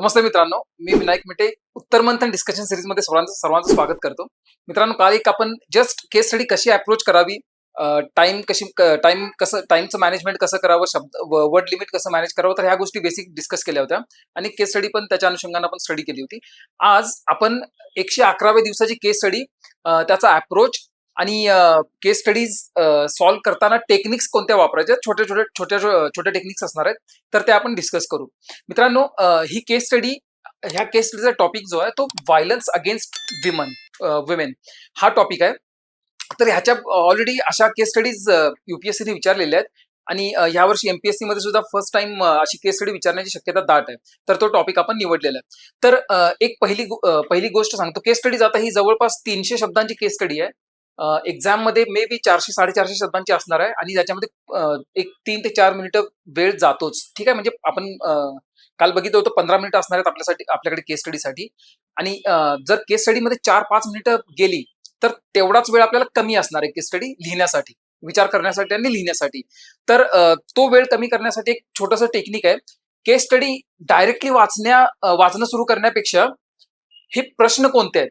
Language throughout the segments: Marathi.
नमस्ते मित्रांनो मी विनायक मिटे उत्तर मंथन डिस्कशन सिरीजमध्ये सर्वांचं सर्वांचं स्वागत करतो. मित्रांनो काल एक आपण जस्ट केस स्टडी कशी अप्रोच करावी टाइम कशी टाइम कसं टाइमचं मॅनेजमेंट कसं करावं शब्द वर्ड लिमिट कसं मॅनेज करावं तर ह्या गोष्टी बेसिक डिस्कस केल्या होत्या. आणि केस स्टडी पण त्याच्या अनुषंगाने आपण स्टडी केली होती. आज आपण एकशे अकराव्या दिवसाची केस स्टडी त्याचा अप्रोच आणि केस स्टडीज सॉल्व्ह करताना टेक्निक्स कोणत्या वापरायच्या? छोट्या छोट्या छोट्या छोट्या टेक्निक्स असणार आहेत. तर ते आपण डिस्कस करू. मित्रांनो ही केस स्टडी ह्या केस स्टडीचा टॉपिक जो आहे तो व्हायलन्स अगेन्स्ट विमन विमेन हा टॉपिक आहे. तर ह्याच्या ऑलरेडी अशा केस स्टडीज युपीएससीने विचारलेल्या आहेत. आणि यावर्षी एमपीएससी मध्ये सुद्धा फर्स्ट टाइम अशी केस स्टडी विचारण्याची शक्यता दाट आहे. तर तो टॉपिक आपण निवडलेला आहे. तर एक पहिली पहिली गोष्ट सांगतो. केस स्टडीज आता ही जवळपास तीनशे शब्दांची केस स्टडी आहे. एक्झाममध्ये मे बी चारशे साडेचारशे शब्दांची असणार आहे आणि ज्याच्यामध्ये एक तीन ते चार मिनिटं वेळ जातोच. ठीक आहे? म्हणजे आपण काल बघितलं होतं पंधरा मिनिटं असणार आहेत आपल्यासाठी आपल्याकडे केस स्टडीसाठी आणि जर केस स्टडीमध्ये चार पाच मिनिटं गेली तर तेवढाच वेळ आपल्याला कमी असणार आहे केस स्टडी लिहिण्यासाठी. विचार करण्यासाठी आणि लिहिण्यासाठी. तर तो वेळ कमी करण्यासाठी एक छोटंसं टेक्निक आहे. केस स्टडी डायरेक्टली वाचण्या वाचणं सुरू करण्यापेक्षा हे प्रश्न कोणते आहेत?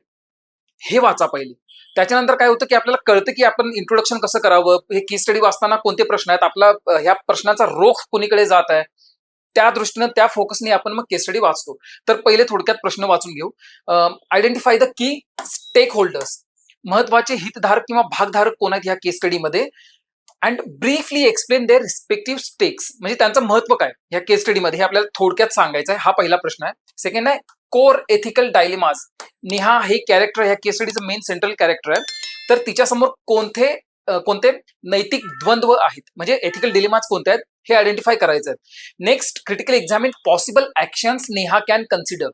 हे वाचा पहिले. त्याच्यानंतर काय होतं की आपल्याला कळतं की आपण इंट्रोडक्शन कसं करावं? हे केस स्टडी वाचताना कोणते प्रश्न आहेत? आपला ह्या प्रश्नाचा रोख कोणीकडे जात आहे? त्या दृष्टीनं त्या फोकसने आपण मग केस स्टडी वाचतो. तर पहिले थोडक्यात प्रश्न वाचून घेऊ. Identify the key stakeholders महत्त्वाचे हितधारक किंवा भागधारक कोण आहेत ह्या केस स्टडीमध्ये and briefly explain their respective stakes म्हणजे त्यांचं महत्त्व काय? ह्या केस स्टडीमध्ये हे आपल्याला थोडक्यात सांगायचं आहे. हा पहिला प्रश्न आहे. सेकंड आहे कोर एथिकल डायलिमाज नेहा हे कॅरेक्टर ह्या केस मेन सेंट्रल कॅरेक्टर आहे. तर तिच्यासमोर कोणते कोणते नैतिक द्वंद्व आहेत? म्हणजे एथिकल डिलिमाज कोणते आहेत? हे आयडेंटिफाय करायचं आहे next critical examine possible actions Neha can consider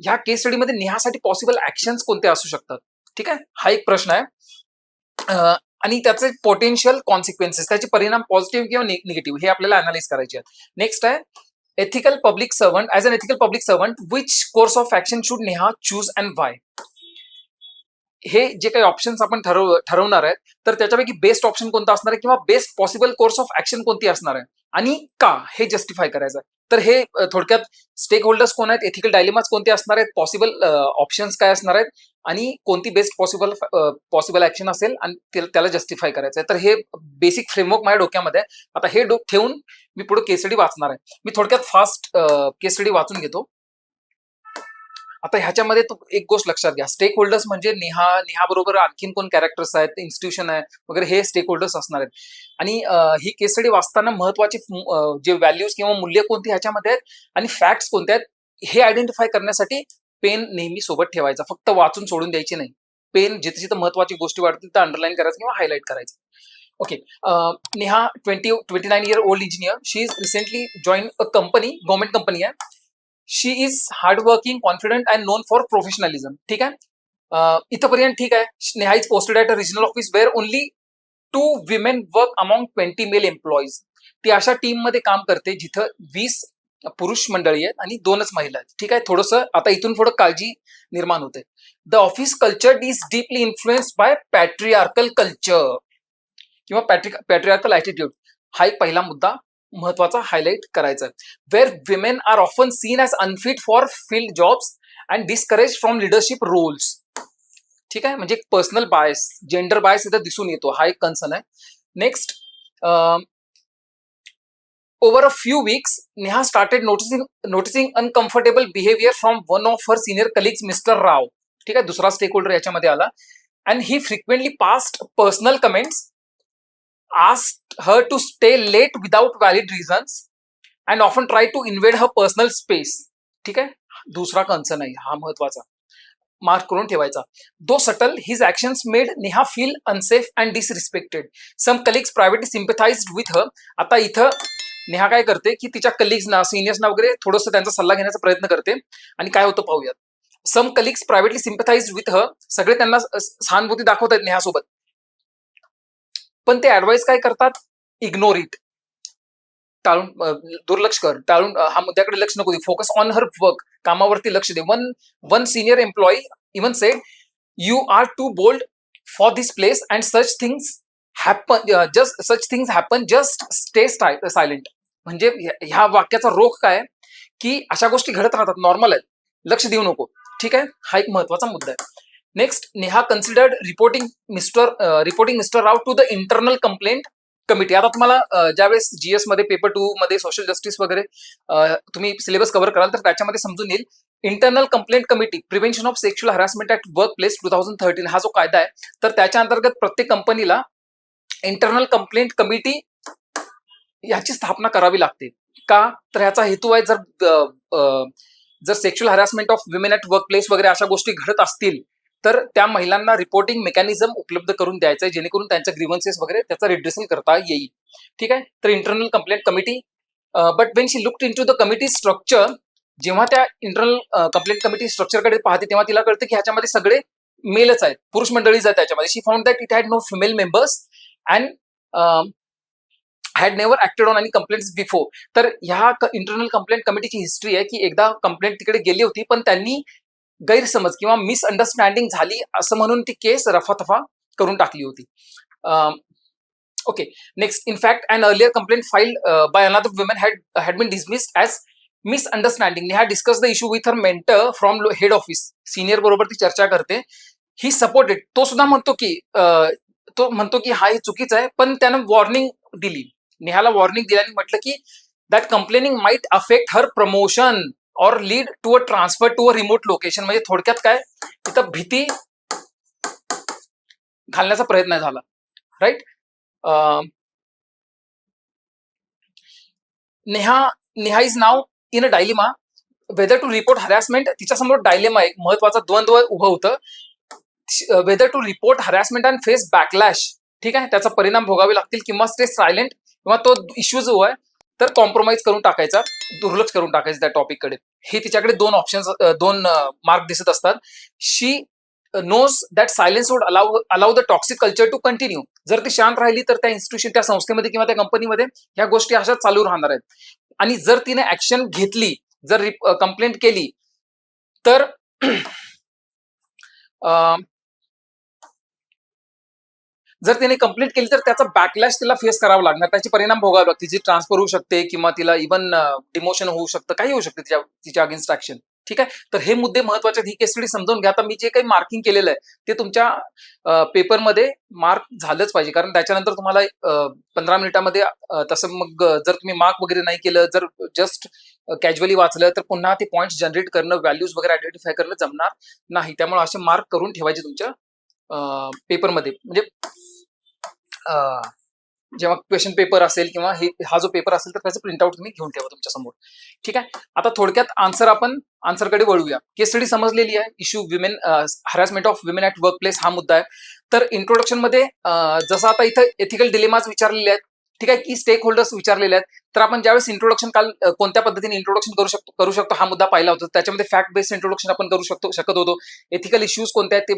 ह्या केस स्टडीमध्ये नेहासाठी पॉसिबल ऍक्शन्स कोणते असू शकतात? ठीक आहे? हा एक प्रश्न आहे. आणि त्याचे पोटेन्शियल कॉन्सिक्वेन्सेस त्याचे परिणाम पॉझिटिव्ह किंवा निगेटिव्ह हे आपल्याला अनालाइज करायचे आहेत. नेक्स्ट आहे ethical public servant as an ethical public servant which course of action should Neha choose and why हे जे काही ऑप्शन्स आपण ठरव ठरवणार आहेत तर त्याच्यापैकी बेस्ट ऑप्शन कोणता असणार आहे किंवा best possible course of action कोणती असणार आहे? आणि का हे जस्टिफाय करायचं आहे? तर हे थोडक्यात स्टेक होल्डर्स कोण आहेत? एथिकल डायलिमाज कोणते असणार आहेत? पॉसिबल ऑप्शन्स काय असणार आहेत? आणि कोणती बेस्ट पॉसिबल पॉसिबल ऍक्शन असेल आणि ते- त्याला जस्टिफाय करायचं आहे तर हे बेसिक फ्रेमवर्क माझ्या डोक्यामध्ये आहे. आता हे डो ठेवून मी पुढे केस स्टडी वाचणार आहे. मी थोडक्यात फास्ट केस स्टडी वाचून घेतो. आता ह्याच्यामध्ये तू एक गोष्ट लक्षात घ्या. स्टेक होल्डर्स म्हणजे नेहा नेहा बरोबर आणखीन कोण कॅरेक्टर्स आहेत? इन्स्टिट्यूशन आहे? वगैरे हे स्टेक होल्डर्स असणार आहेत. आणि ही केस स्टडी वाचताना महत्त्वाचे जे व्हॅल्यूज किंवा मूल्य कोणती ह्याच्यामध्ये आहेत आणि फॅक्ट्स कोणते आहेत हे आयडेंटिफाय करण्यासाठी पेन नेहमी सोबत ठेवायचा. फक्त वाचून सोडून द्यायची नाही. पेन जिथे जिथे महत्वाची गोष्टी वाटतील तर अंडरलाईन करायचं किंवा हायलाईट करायचं. Okay Neha twenty twenty nine year old engineer she is recently join a company government company आहे she is hardworking confident and known for professionalism ठीक आहे? इथंपर्यंत ठीक आहे. Neha is posted at a regional office where only two women work among twenty male employees ती अशा टीममध्ये काम करते जिथं वीस पुरुष मंडळी आहेत आणि दोनच महिला आहेत. ठीक आहे? थोडंसं आता इथून थोडं काळजी निर्माण होते. The office culture is deeply influence by patriarchal culture किंवा पॅट्रिक पॅट्रियार्कल ॲटिट्यूड हा एक पहिला मुद्दा महत्त्वाचा हायलाईट करायचा where where women are often seen as unfit for field jobs and discourage from leadership roles ठीक आहे? म्हणजे पर्सनल बायस जेंडर बायस इथं दिसून येतो. हा एक कन्सर्न आहे. Next over a few weeks Neha started noticing noticing uncomfortable behaviour from one of her senior colleagues mister Rao ठीक आहे? दुसरा स्टेक होल्डर याच्यामध्ये आला. And he frequently passed personal comments asked her to stay late without valid reasons and often try to invade her personal space ठीक आहे? दुसरा कन्सर्न आहे. हा महत्त्वाचा. मार्क करून ठेवायचा. Though subtle his actions made Neha feel unsafe and disrespected some colleagues privately sympathise with her आता इथं नेहा काय करते की तिच्या कलिग्सना सिनियर्सना वगैरे थोडंसं त्यांचा सल्ला घेण्याचा प्रयत्न करते आणि काय होतं पाहूयात. Some colleagues privately sympathize with her सगळे त्यांना सहानुभूती दाखवतात नेहासोबत. पण ते ऍडवाइस काय करतात? इग्नोर इट टाळून दुर्लक्ष कर. टाळून हा मुद्द्याकडे लक्ष नको दे फोकस ऑन हर वर्क कामावरती लक्ष दे. One one senior employee even said you are too bold for this place and such things happen just such things happen just stay silent म्हणजे ह्या- वाक्याचा रोख काय की अशा गोष्टी घडत राहतात नॉर्मल आहेत. लक्ष देऊ नको. ठीक आहे? हा एक महत्त्वाचा मुद्दा आहे. Next Neha considered reporting mister reporting mister Rao to the internal complaint committee आता तुम्हाला ज्यावेळेस जीएसमध्ये पेपर टू मध्ये सोशल जस्टिस वगैरे तुम्ही सिलेबस कव्हर कराल तर त्याच्यामध्ये समजून येईल. Internal complaint committee prevention of sexual harassment at workplace two thousand thirteen हा जो कायदा आहे तर त्याच्या अंतर्गत प्रत्येक कंपनीला इंटरनल कंप्लेंट कमिटी याची स्थापना करावी लागते. का? तर ह्याचा हेतू आहे जर जर sexual harassment of women at workplace वगैरे अशा गोष्टी घडत असतील तर त्या महिलांना रिपोर्टिंग मेकॅनिझम उपलब्ध करून द्यायचं आहे जेणेकरून त्यांच्या ग्रीवन्सेस वगैरे त्याचा रिड्रेसल करता येईल. ठीक आहे? तर internal complaint committee but when she looked into the committee structure जेव्हा त्या इंटरनल कंप्लेंट कमिटी स्ट्रक्चरकडे पाहते तेव्हा तिला कळतं की ह्याच्यामध्ये सगळे मेलच आहेत. पुरुष मंडळीच आहेत त्याच्यामध्ये. She found that it had no female members and had never acted on any complaints before तर ह्या इंटरनल कंप्लेंट कमिटीची हिस्ट्री आहे की एकदा कंप्लेंट तिकडे गेली होती पण त्यांनी गैरसमज किंवा मिसअंडरस्टँडिंग झाली असं म्हणून ती केस रफातफा करून टाकली होती. Okay next in fact and earlier complaint file by another woman had had been dismissed as misunderstanding had discuss the issue with her mentor from head office senior बरोबर ती चर्चा करते. ही सपोर्टेड तो सुद्धा म्हणतो की तो म्हणतो की हा हे चुकीचं आहे. पण त्यानं वॉर्निंग दिली. नेहाला वॉर्निंग दिल्याने म्हटलं की that complaining might affect her promotion or lead to a transfer to a remote location म्हणजे थोडक्यात काय? तिथं भीती घालण्याचा प्रयत्न झाला. Right Neha Neha is now in a dilemma whether to report harassment तिच्यासमोर डायलेमा एक महत्वाचा द्वंद्व उभं होतं. Whether to report harassment and face backlash ठीक आहे? त्याचा परिणाम भोगावे लागतील किंवा स्टे सायलेंट किंवा तो इश्यू जो आहे तर कॉम्प्रोमाइज करून टाकायचा दुर्लक्ष करून टाकायचं त्या टॉपिककडे हे तिच्याकडे दोन ऑप्शन दोन मार्क दिसत असतात. She knows that silence would allow allow the toxic culture to continue जर ती शांत राहिली तर त्या इन्स्टिट्यूशन त्या संस्थेमध्ये किंवा त्या कंपनीमध्ये ह्या गोष्टी अशा चालू राहणार आहेत. आणि जर तिने ऍक्शन घेतली जर कंप्लेंट केली तर जर तिने कंप्लीट केली तर त्याचा बॅकलॅश तिला फेस करावा लागणार. त्याचे परिणाम भोगावे लागते तिची ट्रान्सफर होऊ शकते किंवा तिला इव्हन डिमोशन होऊ शकतं. काही होऊ शकते तिच्या तिच्या अगेन्स्ट ऍक्शन ठीक आहे? तर हे मुद्दे महत्त्वाचे आहेत. ही केस स्टडी समजून घ्या. आता मी जे काही मार्किंग केलेलं आहे ते तुमच्या पेपरमध्ये मार्क झालंच पाहिजे. कारण त्याच्यानंतर तुम्हाला पंधरा मिनिटामध्ये तसं मग जर तुम्ही मार्क वगैरे नाही केलं जर जस्ट कॅज्युअली वाचलं तर पुन्हा ते पॉईंट्स जनरेट करणं व्हॅल्यूज वगैरे आयडेंटिफाय करणं जमणार नाही. त्यामुळे असे मार्क करून ठेवायचे तुमच्या पेपरमध्ये म्हणजे जेव्हा क्वेश्चन पेपर असेल किंवा हे हा जो पेपर असेल तर त्याचं प्रिंटआउट तुम्ही घेऊन ठेवा तुमच्यासमोर. ठीक आहे? आता थोडक्यात आन्सर आपण आन्सरकडे वळूया. केस स्टडी समजलेली आहे. Issue women harassment of women at workplace हा मुद्दा आहे. तर इंट्रोडक्शनमध्ये जसं आता इथं एथिकल डिलेमाज विचारलेले आहेत ठीक आहे की स्टेक होल्डर्स विचारलेले आहेत. तर आपण ज्यावेळेस इंट्रोडक्शन काल कोणत्या पद्धतीने इंट्रोडक्शन करू शकतो करू शकतो हा मुद्दा पाहिला होता. त्याच्यामध्ये फॅक्ट बेस्ड इंट्रोडक्शन आपण करू शकतो शकत होतो. एथिकल इश्यूज कोणते आहेत ते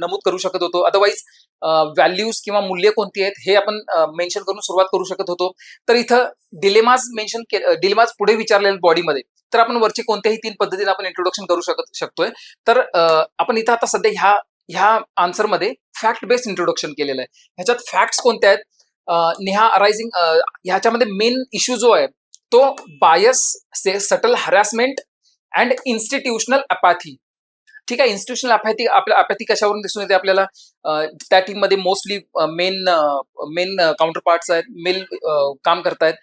नमूद करू शकत होतो. अदरवाईज व्हॅल्यूज किंवा मूल्य कोणती आहेत हे आपण मेन्शन करून सुरुवात करू शकत होतो. तर इथं डिलेमाज मेन्शन डिलेमाज पुढे विचारलेले बॉडीमध्ये तर आपण वरचे कोणत्याही तीन पद्धतीने आपण इंट्रोडक्शन करू शकत शकतोय. तर आपण इथं आता सध्या ह्या ह्या आन्सरमध्ये फॅक्ट बेस्ड इंट्रोडक्शन केलेलं आहे. ह्याच्यात फॅक्ट्स कोणत्या आहेत? नेहा अरायझिंग ह्याच्यामध्ये मेन इश्यू जो आहे तो bias say subtle harassment and institutional apathy ठीक आहे? इन्स्टिट्युशनल अपॅथी आपल्या अपॅथी कशावरून दिसून येते आपल्याला? त्या टीममध्ये mostly men men counter parts आहेत मेल काम करतायत.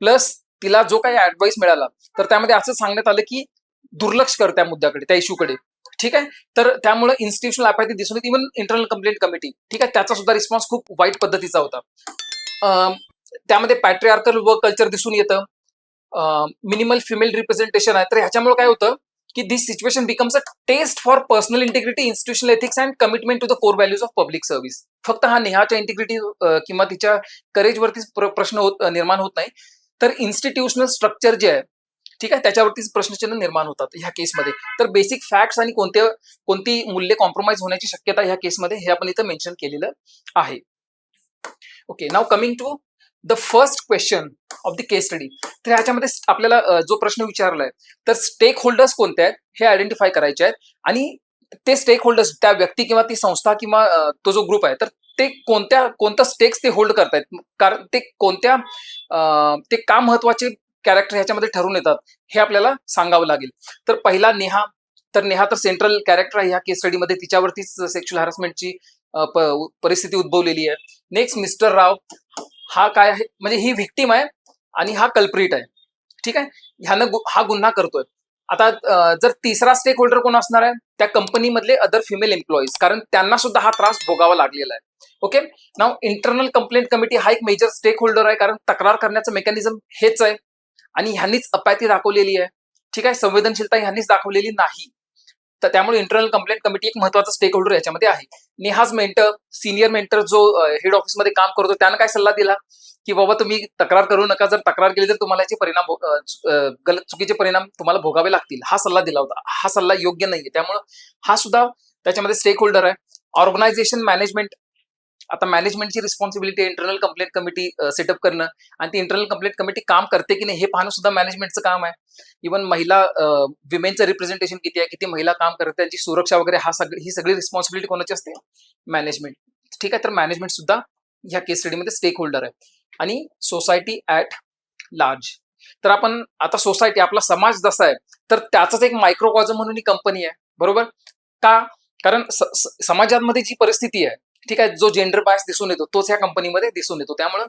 प्लस तिला जो काही ऍडवाइस मिळाला तर त्यामध्ये असं सांगण्यात आलं की दुर्लक्ष कर त्या मुद्द्याकडे त्या इश्यूकडे ठीक आहे? तर त्यामुळे इन्स्टिट्यूशनल अपॅथी दिसून येते इव्हन इंटरनल कंप्लेंट कमिटी ठीक आहे? त्याचा सुद्धा रिस्पॉन्स खूप वाईट पद्धतीचा होता. त्यामध्ये पॅट्रिआर्कल वर्क कल्चर दिसून येतं. मिनिमल फिमेल रिप्रेझेंटेशन आहे. तर ह्याच्यामुळे काय होतं की this situation becomes a test for personal integrity institutional ethics and commitment to the core values of public service फक्त हा नेहाच्या इंटिग्रिटी किंवा तिच्या करेजवरती प्रश्न होत निर्माण होत नाही. तर इन्स्टिट्यूशनल स्ट्रक्चर जे आहे ठीक आहे त्याच्यावरतीच प्रश्नचिन्ह निर्माण होतात ह्या केसमध्ये. तर बेसिक फॅक्ट्स आणि कोणत्या कोणती मूल्य कॉम्प्रोमाइज होण्याची शक्यता ह्या केसमध्ये हे आपण इथं मेन्शन केलेलं आहे. Okay now coming to the first question of the case study तर ह्याच्यामध्ये आपल्याला जो प्रश्न विचारलाय तर स्टेक होल्डर्स कोणते आहेत? हे आयडेंटिफाय करायचे आहेत. आणि ते स्टेक होल्डर्स त्या व्यक्ती किंवा ती संस्था किंवा तो जो ग्रुप आहे तर ते कोणत्या कोणत्या स्टेक्स ते होल्ड करतायत? कारण ते कोणत्या ते का महत्त्वाचे कॅरेक्टर ह्याच्यामध्ये ठरून येतात हे आपल्याला सांगावं लागेल. तर पहिला नेहा तर नेहा तर सेंट्रल कॅरेक्टर आहे ह्या केस स्टडीमध्ये तिच्यावरतीच सेक्शुअल हॅरसमेंटची परिस्थिती उद्भवलेली आहे. नेक्स्ट मिस्टर राव हा काय आहे? म्हणजे ही व्हिक्टीम आहे आणि हा कल्प्रिट आहे. ठीक आहे? ह्यानं हा गुन्हा करतोय. आता जर तिसरा स्टेक होल्डर कोण असणार आहे? त्या कंपनीमधले अदर फिमेल एम्प्लॉईज कारण त्यांना सुद्धा हा त्रास भोगावा लागलेला आहे. Okay now internal complaint committee हा एक मेजर स्टेक होल्डर आहे. कारण तक्रार करण्याचं मेकॅनिझम हेच आहे. आणि ह्यांनीच अपायती दाखवलेली आहे. ठीक आहे? संवेदनशीलता ह्यांनीच दाखवलेली नाही. तर त्यामुळे इंटरनल कंप्लेंट कमिटी एक महत्त्वाचा स्टेक होल्डर याच्यामध्ये आहे. नेहाज मेंटर सिनियर मेंटर जो हेड ऑफिसमध्ये काम करतो त्यानं काय सल्ला दिला? की बाबा तुम्ही तक्रार करू नका जर तक्रार केली तर तुम्हाला याचे परिणाम गलत चुकीचे परिणाम तुम्हाला भोगावे लागतील. हा सल्ला दिला होता. हा सल्ला योग्य नाहीये. त्यामुळे हा सुद्धा त्याच्यामध्ये स्टेक होल्डर आहे. ऑर्गनायझेशन मॅनेजमेंट आता मॅनेजमेंटची responsibility internal complaint committee setup करणं. आणि ती इंटरनल कंप्लेंट कमिटी काम करते की नाही हे पाहणं सुद्धा मॅनेजमेंटचं काम आहे. इव्हन महिला विमेनचं रिप्रेझेंटेशन किती आहे किती महिला काम करते त्यांची सुरक्षा वगैरे हा सगळी ही सगळी रिस्पॉन्सिबिलिटी कोणाची असते? मॅनेजमेंट. ठीक आहे तर मॅनेजमेंट सुद्धा ह्या केस स्टडीमध्ये स्टेक होल्डर आहे. आणि सोसायटी ऍट लार्ज तर आपण आता सोसायटी आपला समाज जसा आहे तर त्याचाच एक मायक्रोकॉझम म्हणून ही कंपनी आहे. बरोबर? का? कारण समाजामध्ये जी परिस्थिती आहे ठीक आहे जो जेंडर बायस दिसून येतो तोच ह्या कंपनीमध्ये दिसून येतो. त्यामुळं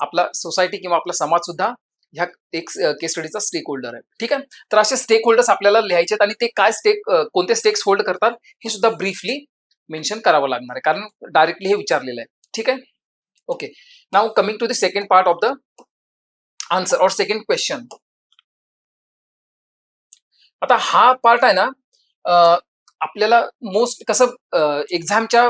आपला सोसायटी किंवा आपला समाज सुद्धा ह्या एक केस स्टडीचा स्टेक होल्डर आहे. ठीक आहे? तर असे स्टेक होल्डर्स आपल्याला लिहायचे आहेत आणि ते काय स्टेक कोणते स्टेक्स होल्ड करतात हे सुद्धा ब्रीफली मेन्शन करावं लागणार आहे. कारण डायरेक्टली हे विचारलेलं आहे. ठीक आहे? Okay now coming to the second part of the answer or second question आता हा पार्ट आहे ना आपल्याला मोस्ट कसं एक्झामच्या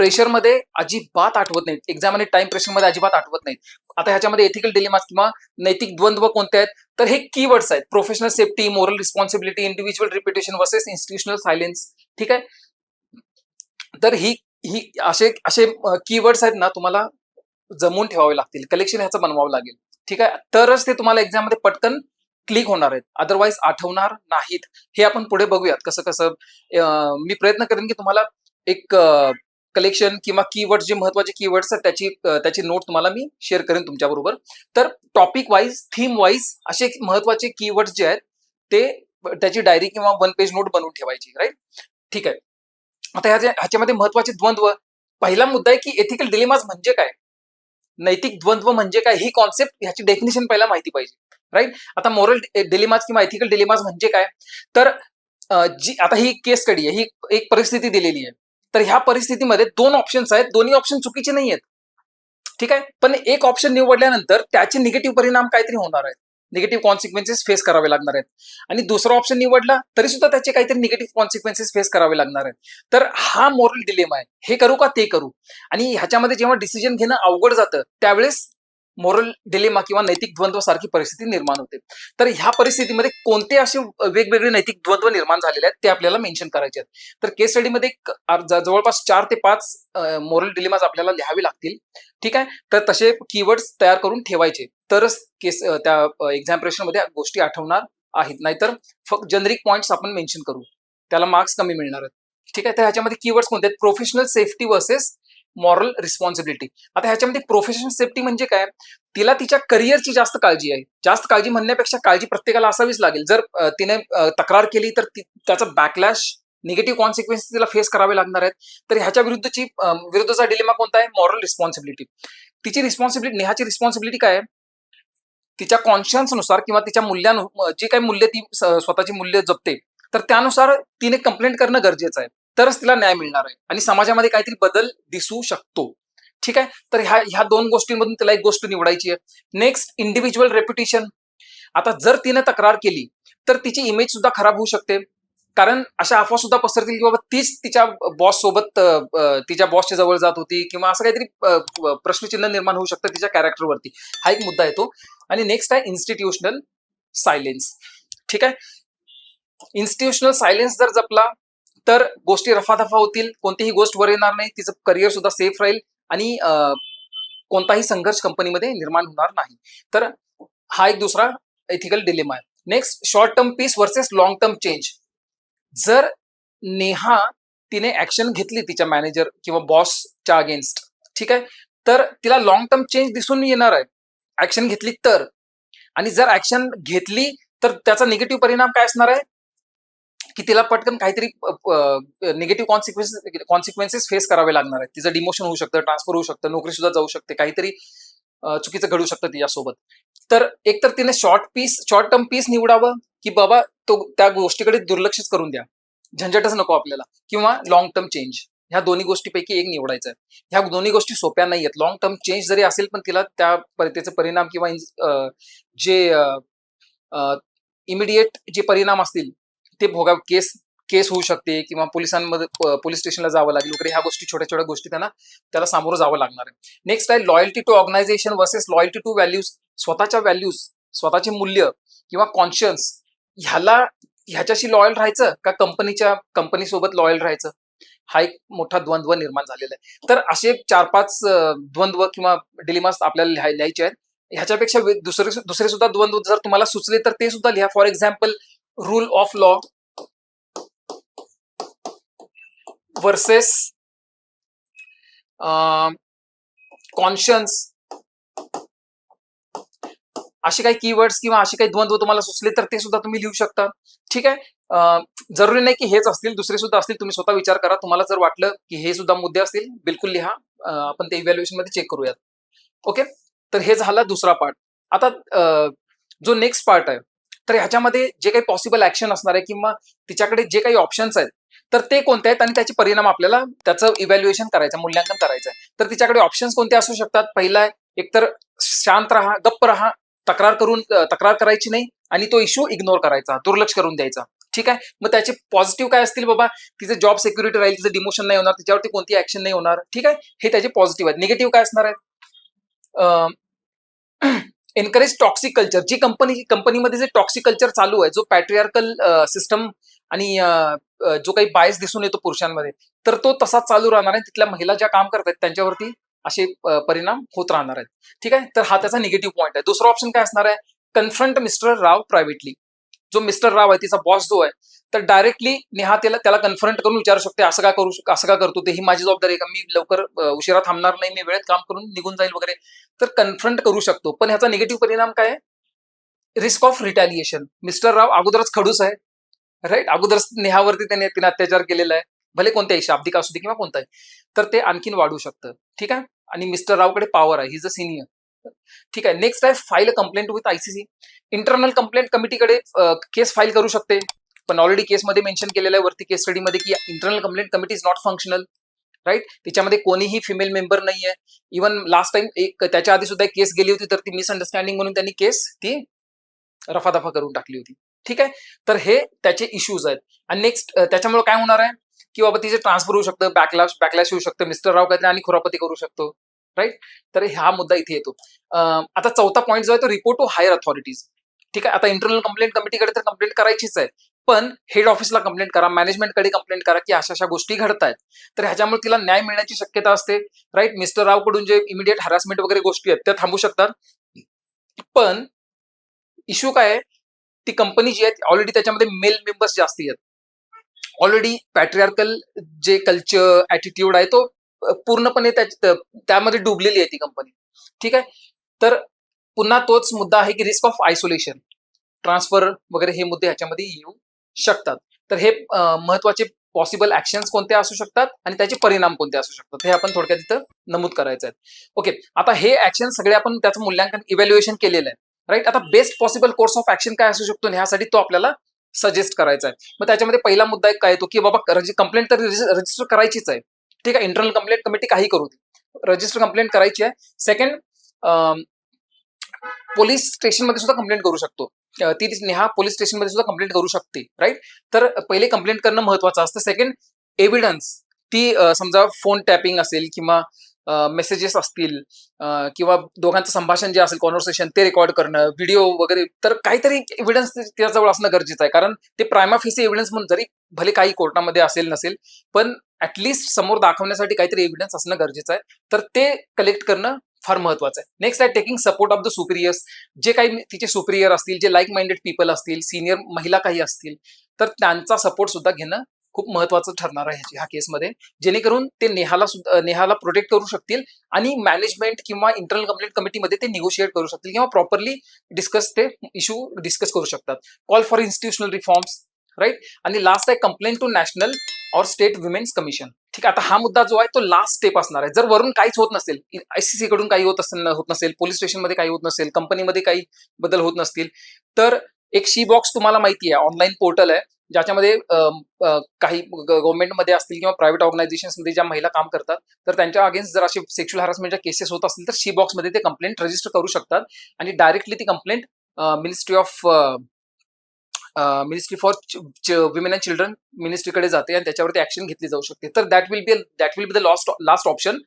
प्रेशरमध्ये अजिबात आठवत नाहीत. एक्झाम आणि टाइम प्रेशरमध्ये अजिबात आठवत नाहीत. आता ह्याच्यामध्ये एथिकल डिलेमास किंवा नैतिक द्वंद्व कोणते आहेत? तर हे कीवर्ड्स आहेत. Professional safety moral responsibility individual reputation versus institutional silence ठीक आहे? तर ही ही असे असे कीवर्ड्स आहेत ना तुम्हाला जमून ठेवावे लागतील. कलेक्शन ह्याचं बनवावं लागेल. ठीक आहे? तरच ते तुम्हाला एक्झाममध्ये पटकन क्लिक होणार आहेत. अदरवाईज आठवणार नाहीत. हे आपण पुढे बघूयात. कसं कसं मी प्रयत्न करेन की तुम्हाला एक कलेक्शन किंवा कीवर्ड जे महत्त्वाचे कीवर्ड्स आहेत त्याची त्याची नोट तुम्हाला मी शेअर करेन तुमच्या बरोबर तर टॉपिक वाईज थीम वाईज असे महत्त्वाचे कीवर्ड जे आहेत ते त्याची डायरी किंवा वन पेज नोट बनवून ठेवायची राईट ठीक आहे. आता ह्याच्या ह्याच्यामध्ये महत्त्वाचे द्वंद्व. पहिला मुद्दा आहे की एथिकल डिलेमाज म्हणजे काय? नैतिक द्वंद्व म्हणजे काय? ही कॉन्सेप्ट ह्याची डेफिनेशन पहिला माहिती पाहिजे राईट आता मोरल डिलेमाज eh, किंवा एथिकल डिलेमाज म्हणजे काय? तर जी आता ही केस स्टडी आहे ही एक परिस्थिती दिलेली आहे. तर ह्या परिस्थितीमध्ये दोन ऑप्शन्स आहेत. दोन्ही ऑप्शन चुकीचे नाही आहेत ठीक आहे? पण एक ऑप्शन निवडल्यानंतर त्याचे निगेटिव्ह परिणाम काहीतरी होणार आहेत. निगेटिव्ह कॉन्सिक्वेन्सेस फेस करावे लागणार आहेत. आणि दुसरा ऑप्शन निवडला तरी सुद्धा त्याचे काहीतरी निगेटिव्ह कॉन्सिक्वेन्सेस फेस करावे लागणार आहेत. तर हा मॉरल डिलेमा आहे. हे करू का ते करू? आणि ह्याच्यामध्ये जेव्हा डिसिजन घेणं अवघड जातं त्यावेळेस मोरल डिलेमा किंवा नैतिक द्वंद्व सारखी परिस्थिती निर्माण होते. तर ह्या परिस्थितीमध्ये कोणते असे वेगवेगळे नैतिक द्वंद्व निर्माण झालेले आहेत ते आपल्याला मेन्शन करायचे आहेत. तर केस स्टडीमध्ये जवळपास चार ते पाच मोरल डिलेमाज आपल्याला लिहावे लागतील. ठीक आहे? तर तसे कीवर्ड्स तयार करून ठेवायचे. तरच केस त्या एक्झाममध्ये गोष्टी आठवणार आहेत. नाहीतर फक्त जनरिक पॉईंट्स आपण मेन्शन करू. त्याला मार्क्स कमी मिळणार आहेत. ठीक आहे? तर ह्याच्यामध्ये कीवर्ड्स कोणते आहेत? Professional safety versus moral responsibility आता ह्याच्यामध्ये प्रोफेशनल सेफ्टी म्हणजे काय? तिला तिच्या करिअरची जास्त काळजी आहे. जास्त काळजी म्हणण्यापेक्षा काळजी प्रत्येकाला असावीच लागेल. जर तिने तक्रार केली तर त्याचा बॅकलॅश निगेटिव्ह कॉन्सिक्वेन्स तिला फेस करावे लागणार आहेत. तर ह्याच्या विरुद्धची विरुद्धचा डिलेमा कोणता आहे? मॉरल रिस्पॉन्सिबिलिटी तिची रिस्पॉन्सिबिलिटी नेहाची रिस्पॉन्सिबिलिटी काय आहे? तिच्या कॉन्शियन्सनुसार किंवा तिच्या मूल्यानु जी काही मूल्य ती स्वतःची मूल्य जपते तर त्यानुसार तिने कंप्लेंट करणं गरजेचं आहे. तरच तिला न्याय मिळणार आहे. आणि समाजामध्ये काहीतरी बदल दिसू शकतो. ठीक आहे? तर ह्या ह्या दोन गोष्टींमधून तिला एक गोष्ट निवडायची आहे. नेक्स्ट इंडिव्हिज्युअल रेप्युटेशन आता जर तिने तक्रार केली तर तिची इमेज सुद्धा खराब होऊ शकते. कारण अशा अफवा सुद्धा पसरतील की बाबा तीच तिच्या बॉस सोबत तिच्या बॉसच्या जवळ जात होती किंवा असं काहीतरी प्रश्नचिन्ह निर्माण होऊ शकतं तिच्या कॅरेक्टरवरती हा एक मुद्दा येतो. आणि नेक्स्ट आहे इन्स्टिट्यूशनल सायलेन्स ठीक आहे? इन्स्टिट्यूशनल सायलेन्स जर जपला तर गोष्टी रफादफा होतील कोणतीही गोष्ट वर येणार नाही तिचं करिअर सुद्धा सेफ राहील आणि कोणताही संघर्ष कंपनीमध्ये निर्माण होणार नाही. तर हा एक दुसरा एथिकल डिलेमा आहे. Next short term peace versus long term change जर नेहा तिने ऍक्शन घेतली तिच्या मॅनेजर किंवा बॉसच्या अगेन्स्ट ठीक आहे? तर तिला लॉंग टर्म चेंज दिसून येणार आहे. ऍक्शन घेतली तर. आणि जर ऍक्शन घेतली तर त्याचा निगेटिव्ह परिणाम काय असणार आहे? की तिला पटकन काहीतरी निगेटिव्ह कॉन्सिक्वेन्स कॉन्सिक्वेन्सेस फेस करावे लागणार आहेत. तिचं डिमोशन होऊ शकतं ट्रान्सफर होऊ शकतं नोकरी सुद्धा जाऊ शकते काहीतरी चुकीचं घडू शकतं तिच्यासोबत. तर एक तर तिने short peace short term peace निवडावं की बाबा तो त्या गोष्टीकडे दुर्लक्षच करून द्या. झंझटच नको आपल्याला. किंवा लॉंग टर्म चेंज ह्या दोन्ही गोष्टीपैकी एक निवडायचं आहे ह्या दोन्ही गोष्टी सोप्या नाही आहेत लॉंग टर्म चेंज जरी असेल पण तिला त्या त्याचे परिणाम किंवा जे इमिडिएट जे परिणाम असतील ते भोगा केस केस होऊ शकते किंवा पोलिसांमध्ये पोलीस स्टेशनला जावं लागेल वगैरे ह्या गोष्टी छोट्या छोट्या गोष्टी त्यांना त्याला सामोरं जावं लागणार आहे. नेक्स्ट आहे loyalty to organisation versus loyalty to values स्वतःच्या व्हॅल्यूज स्वतःचे मूल्य किंवा कॉन्शियन्स ह्याला ह्याच्याशी लॉयल राहायचं का कंपनीच्या कंपनीसोबत लॉयल राहायचं? हा एक मोठा द्वंद्व निर्माण झालेला आहे. तर असे चार पाच द्वंद्व किंवा डिलिमास आपल्याला लिहाय लिहायचे आहेत. ह्याच्यापेक्षा दुसरे दुसरे सुद्धा द्वंद्व जर तुम्हाला सुचले तर ते सुद्धा लिहा. For example rule of law versus conscience असे काही कीवर्ड्स किंवा असे काही द्वंद्व तुम्हाला सुचले तर ते सुद्धा तुम्ही लिहू शकता. ठीक आहे? जरुरी नाही की हेच असतील दुसरे सुद्धा असतील तुम्ही स्वतः विचार करा. तुम्हाला जर वाटलं की हे सुद्धा मुद्दे असतील बिलकुल लिहा. आपण ते इव्हॅल्युएशनमध्ये चेक करूयात. ओके तर हे झाला दुसरा पार्ट आता जो नेक्स्ट पार्ट आहे तर ह्याच्यामध्ये जे काही पॉसिबल ऍक्शन असणार आहे किंवा तिच्याकडे जे काही ऑप्शन्स आहेत तर ते कोणते आहेत आणि त्याचे परिणाम आपल्याला त्याचं इव्हॅल्युएशन करायचं मूल्यांकन करायचं आहे. तर तिच्याकडे ऑप्शन्स कोणते असू शकतात? पहिला आहे एकतर शांत राहा गप्प राहा तक्रार करून तक्रार करायची नाही आणि तो इश्यू इग्नोर करायचा दुर्लक्ष करून द्यायचा. ठीक आहे? मग त्याचे पॉझिटिव्ह काय असतील बाबा? तिचे जॉब सिक्युरिटी राहील तिचं डिमोशन नाही होणार तिच्यावरती कोणती ऍक्शन नाही होणार. ठीक आहे? हे त्याचे पॉझिटिव्ह आहेत. निगेटिव्ह काय असणार आहे एनकरेज टॉक्सिक कल्चर जी कंपनी कंपनीमध्ये जे टॉक्सिक कल्चर चालू आहे जो पॅट्रियार्कल सिस्टम आणि जो काही बायस दिसून येतो पुरुषांमध्ये तर तो तसाच चालू राहणार आहे. तिथल्या महिला ज्या काम करतात त्यांच्यावरती असे परिणाम होत राहणार आहेत. ठीक आहे? तर हा त्याचा निगेटिव्ह पॉईंट आहे. दुसरा ऑप्शन काय असणार आहे? कन्फ्रंट मिस्टर राव प्रायव्हेटली जो मिस्टर राव आहे तिचा बॉस जो आहे तर डायरेक्टली नेहा त्याला त्याला कन्फ्रंट करून विचारू शकते असं का करू असं का करतो ते ही माझी जबाबदारी आहे का? मी लवकर उशिरा थांबणार नाही मी वेळेत काम करून निघून जाईल वगैरे. तर कन्फ्रंट करू शकतो. पण ह्याचा निगेटिव्ह परिणाम काय risk of retaliation mister Rao अगोदरच खडूस आहे. राईट अगोदरच नेहावरती त्याने तिने अत्याचार केलेला आहे. भले कोणत्याही शाब्दिक असू दे किंवा कोणताही. तर ते आणखीन वाढू शकतं. ठीक आहे? आणि मिस्टर रावकडे पॉवर आहे. हिज अ सिनियर ठीक आहे. नेक्स्ट आहे file complaint with ICC internal complaint कमिटीकडे case file करू शकते. पण ऑलरेडी केसमध्ये मेन्शन केलेलं आहे वरती केस स्टडीमध्ये की internal complaint committee is not functional right त्याच्यामध्ये कोणीही फिमेल मेंबर नाही आहे इव्हन लास्ट टाइम एक त्याच्या आधी सुद्धा केस गेली होती तर ती मिसअंडरस्टँडिंग म्हणून त्यांनी केस ती रफादफा करून टाकली होती. ठीक आहे? तर हे त्याचे इश्यूज आहेत. आणि नेक्स्ट त्याच्यामुळे काय होणार आहे? की बाबा तिचे ट्रान्सफर होऊ शकतं बॅकलॅश बॅकलॅश होऊ शकतं मिस्टर राव काहीतरी आणि खुरापती करू शकतो. राईट तर हा मुद्दा इथे येतो. आता चौथा पॉईंट जो आहे तो रिपोर्ट टू हायर अथॉरिटीज ठीक आहे? आता इंटरनल कंप्लेंट कमिटीकडे तर कंप्लेंट करायचीच आहे. पण हेड ऑफिसला कंप्लेंट करा मॅनेजमेंटकडे कंप्लेंट करा की अशा अशा गोष्टी घडत आहेत तर ह्याच्यामुळे तिला न्याय मिळण्याची शक्यता असते. राईट मिस्टर रावकडून जे इमिडिएट हॅरासमेंट वगैरे गोष्टी आहेत त्या थांबू शकतात. पण इश्यू काय आहे? ती कंपनी जी आहे ऑलरेडी त्याच्यामध्ये मेल मेंबर्स जास्ती आहेत. ऑलरेडी पॅट्रियार्कल जे कल्चर ऍटिट्यूड आहे तो पूर्णपणे त्यामध्ये डुबलेली आहे ती कंपनी ठीक आहे? तर पुन्हा तोच मुद्दा आहे की रिस्क ऑफ आयसोलेशन ट्रान्सफर वगैरे हे मुद्दे ह्याच्यामध्ये येऊ शकतात. तर हे महत्त्वाचे पॉसिबल ऍक्शन्स कोणते असू शकतात आणि त्याचे परिणाम कोणते असू शकतात हे आपण थोडक्यात तिथं नमूद करायचं आहे. ओके आता हे ऍक्शन सगळे आपण त्याचं मूल्यांकन इव्हॅल्युएशन केलेलं आहे. राईट आता best possible course of action काय असू शकतो आणि ह्यासाठी तो आपल्याला सजेस्ट करायचा आहे. मग त्याच्यामध्ये पहिला मुद्दा एक काय येतो की बाबा कंप्लेंट तर रजिस्टर करायचीच आहे. ठीक आहे इंटरनल कंप्लेंट कमिटी काही करू दे. रजिस्टर कंप्लेंट करायची आहे. सेकंड पोलीस स्टेशनमध्ये सुद्धा कंप्लेंट करू शकतो. ती नेहा पोलीस स्टेशनमध्ये सुद्धा कंप्लेंट करू शकते राईट तर पहिले कंप्लेंट करणं महत्वाचं असतं. सेकंड एव्हिडन्स ती समजा फोन टॅपिंग असेल किंवा मेसेजेस असतील किंवा दोघांचं संभाषण जे असेल कॉन्व्हर्सेशन ते रेकॉर्ड करणं व्हिडिओ वगैरे तर काहीतरी एव्हिडन्स त्याजवळ असणं गरजेचं आहे. कारण ते प्रायमा फेसी एव्हिडन्स म्हणून जरी भले काही कोर्टामध्ये असेल नसेल पण ऍटलिस्ट समोर दाखवण्यासाठी काहीतरी एव्हिडन्स असणं गरजेचं आहे. तर ते कलेक्ट करणं फार महत्वाचं आहे. नेक्स्ट आहे taking support of the superiors जे काही तिचे सुपिरियर असतील जे लाईक माइंडेड पीपल असतील सिनियर महिला काही असतील तर त्यांचा सपोर्ट सुद्धा घेणं खूप महत्वाचं ठरणार आहे ह्याची- ह्या केसमध्ये जेणेकरून ते नेहाला सुद्धा नेहाला प्रोटेक्ट करू शकतील आणि मॅनेजमेंट किंवा इंटरनल कंप्लेंट कमिटीमध्ये ते निगोशिएट करू शकतील किंवा प्रॉपरली डिस्कस ते इश्यू डिस्कस करू शकतात. Call for institutional reforms right आणि लास्ट आहे कंप्लेंट टू नॅशनल और स्टेट वुमेन्स कमिशन ठीक आहे आता हा मुद्दा जो आहे तो लास्ट स्टेप असणार आहे. जर वरून काहीच होत नसेल आयसीसी कडून काही होत असेल होत नसेल पोलीस स्टेशनमध्ये काही होत नसेल कंपनीमध्ये काही बदल होत नसतील तर एक शी बॉक्स तुम्हाला माहिती आहे ऑनलाईन पोर्टल आहे ज्याच्यामध्ये काही गव्हर्नमेंटमध्ये असतील किंवा प्रायव्हेट ऑर्गनायझेशन्समध्ये ज्या महिला काम करतात तर त्यांच्या अगेन्स्ट जर असे सेक्शुअल हॅरासमेंटच्या केसेस होत असतील तर शी बॉक्समध्ये ते कंप्लेंट रजिस्टर करू शकतात. आणि डायरेक्टली ती complaint ministry of ministry for women and children मिनिस्ट्रीकडे जाते आणि त्याच्यावरती ऍक्शन घेतली जाऊ शकते. तर that will be that will be the last last option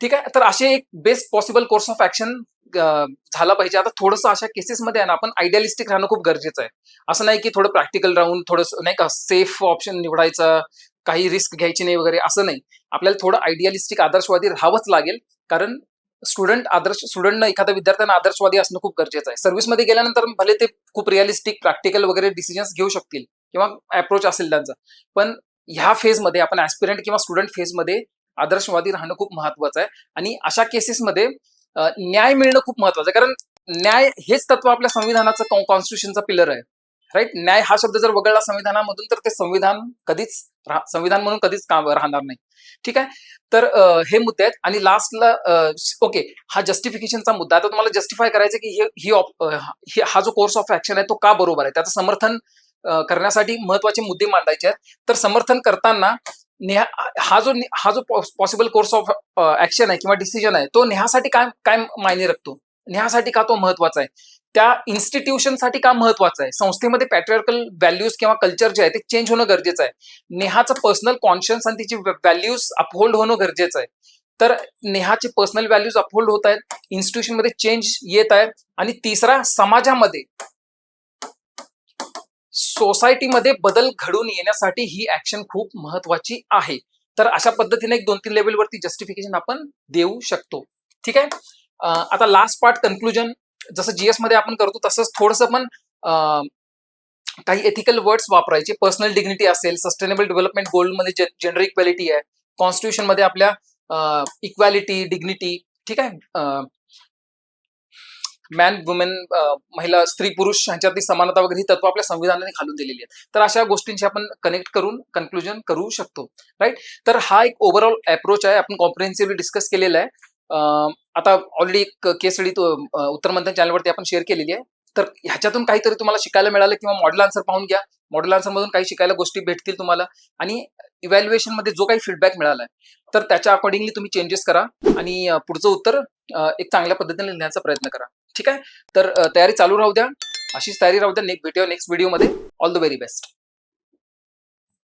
ठीक आहे? तर असे एक best possible course of action झाला पाहिजे. आता थोडंसं अशा केसेसमध्ये आहे ना आपण आयडियालिस्टिक राहणं खूप गरजेचं आहे. असं नाही की थोडं प्रॅक्टिकल राहून थोडंसं नाही का सेफ ऑप्शन निवडायचा काही रिस्क घ्यायची नाही वगैरे असं नाही. आपल्याला थोडं आयडियालिस्टिक आदर्शवादी राहावंच लागेल. कारण स्टुडंट आदर्श स्टुडंटनं एखाद्या विद्यार्थ्यांना आदर्शवादी असणं खूप गरजेचं आहे. सर्व्हिसमध्ये गेल्यानंतर भले ते खूप रिअलिस्टिक प्रॅक्टिकल वगैरे डिसिजन्स घेऊ शकतील किंवा अप्रोच असेल त्यांचा. पण ह्या फेजमध्ये आपण ऍस्पिरंट किंवा स्टुडंट फेजमध्ये आदर्शवादी राहणं खूप महत्वाचं आहे. आणि अशा केसेसमध्ये न्याय मिळणं खूप महत्वाचं आहे. कारण न्याय हेच तत्व आपल्या संविधानाचं कॉन्स्टिट्यूशनचा पिलर आहे. राईट न्याय हा शब्द जर वगळला संविधानामधून तर ते संविधान कधीच संविधान म्हणून कधीच काम राहणार नाही. ठीक आहे? तर हे मुद्दे आहेत आणि लास्टला ओके हा जस्टिफिकेशनचा मुद्दा आता तुम्हाला जस्टिफाय करायचं की ही ही- हा जो कोर्स ऑफ ऍक्शन आहे तो का बरोबर आहे? त्याचं समर्थन करण्यासाठी महत्त्वाचे मुद्दे मांडायचे आहेत. तर समर्थन करताना नेहा हा जो हा जो पॉसिबल कोर्स ऑफ ऍक्शन आहे किंवा डिसिजन आहे तो नेहासाठी काय काय मायने राखतो? नेहासाठी का तो महत्त्वाचा आहे? त्या इन्स्टिट्यूशनसाठी का महत्वाचं आहे? संस्थेमध्ये पॅट्रियार्कल व्हॅल्यूज किंवा कल्चर जे आहे ते चेंज होणं गरजेचं आहे. नेहाचं पर्सनल कॉन्शियन्स आणि तिची व्हॅल्यूज अपहोल्ड होणं गरजेचं आहे. तर नेहाचे पर्सनल व्हॅल्यूज अपहोल्ड होत आहेत इन्स्टिट्यूशनमध्ये चेंज येत आहे आणि तिसरा समाजामध्ये सोसायटीमध्ये बदल घडून येण्यासाठी ही ऍक्शन खूप महत्वाची आहे. तर अशा पद्धतीने एक दोन तीन लेवलवरती जस्टिफिकेशन आपण देऊ शकतो. ठीक आहे? आता लास्ट पार्ट कन्क्लुजन जसं जीएसमध्ये आपण करतो तसंच थोडंसं पण काही एथिकल वर्ड्स वापरायचे. पर्सनल डिग्निटी असेल सस्टेनेबल डेव्हलपमेंट गोल्डमध्ये जेंडर इक्वॅलिटी आहे. कॉन्स्टिट्यूशनमध्ये आपल्या इक्वॅलिटी डिग्निटी ठीक आहे? मॅन वुमेन महिला स्त्री पुरुष यांच्यातली समानता वगैरे ही तत्व आपल्या संविधानाने घालून दिलेली आहेत. तर अशा गोष्टींशी आपण कनेक्ट करून कन्क्लुजन करू शकतो. राईट तर हा एक ओव्हरऑल अप्रोच आहे. आपण कॉम्प्रिहेन्सिव्हली डिस्कस केलेला आहे. आता ऑलरेडी एक केसडी उत्तर मंथन चॅनलवरती आपण शेअर केलेली आहे. तर ह्याच्यातून काहीतरी तुम्हाला शिकायला मिळालं किंवा मॉडेल आन्सर पाहून घ्या. मॉडेल आन्सर मधून काही शिकायला गोष्टी भेटतील तुम्हाला. आणि इव्हॅल्युएशनमध्ये जो काही फीडबॅक मिळाला आहे तर त्याच्या अकॉर्डिंगली तुम्ही चेंजेस करा आणि पुढचं उत्तर एक चांगल्या पद्धतीने लिहिण्याचा प्रयत्न करा. ठीक आहे? तर तयारी चालू राहू द्या. अशीच तयारी राहू द्या. नेक्स्ट भेटूया नेक्स्ट व्हिडिओमध्ये ऑल द व्हेरी बेस्ट